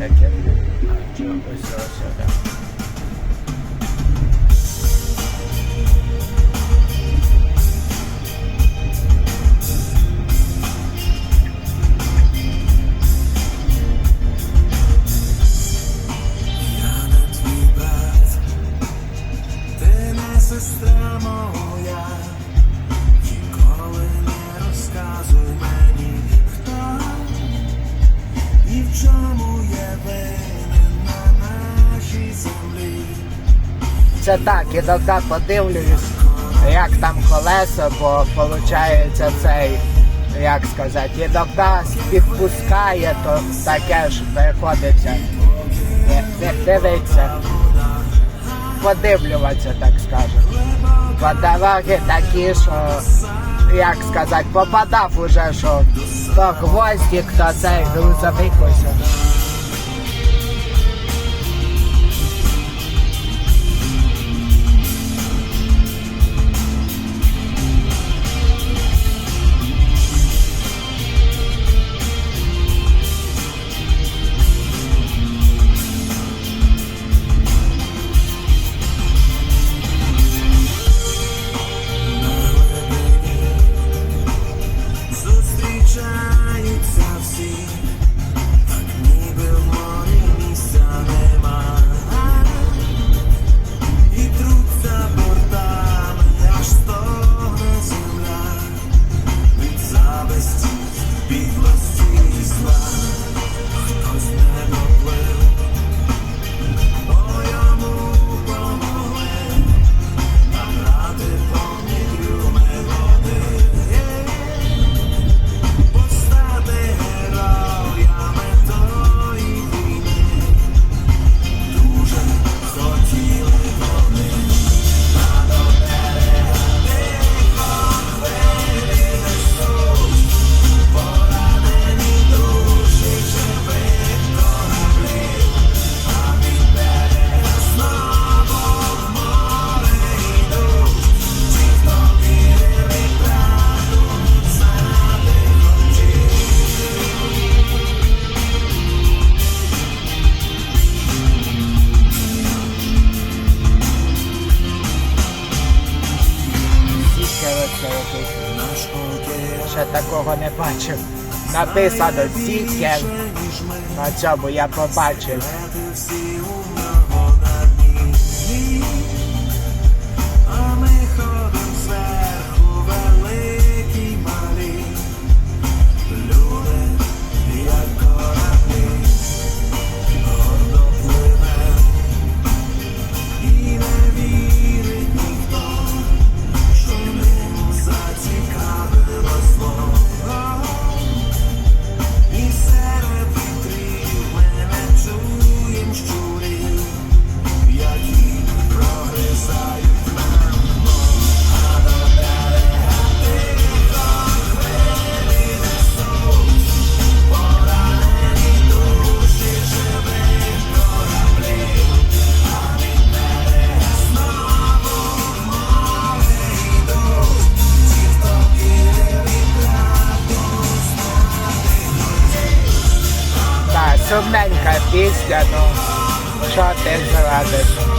яке чогось розглядав. Сестра моя, ніколи не розказуй мені, хто і в чому. Це так, іноді подивлюсь, як там колеса, бо виходить цей, як сказати, іноді відпускає, то таке ж приходиться. Дивиться, подивлюватися, так скажемо. Бо дороги такі, що, як сказати, попадав уже, що то гвоздик, то цей грузовик ось. ще такого не бачив. Написано тільки, на цьому я побачив. of mankind is, ano, shot and sarado.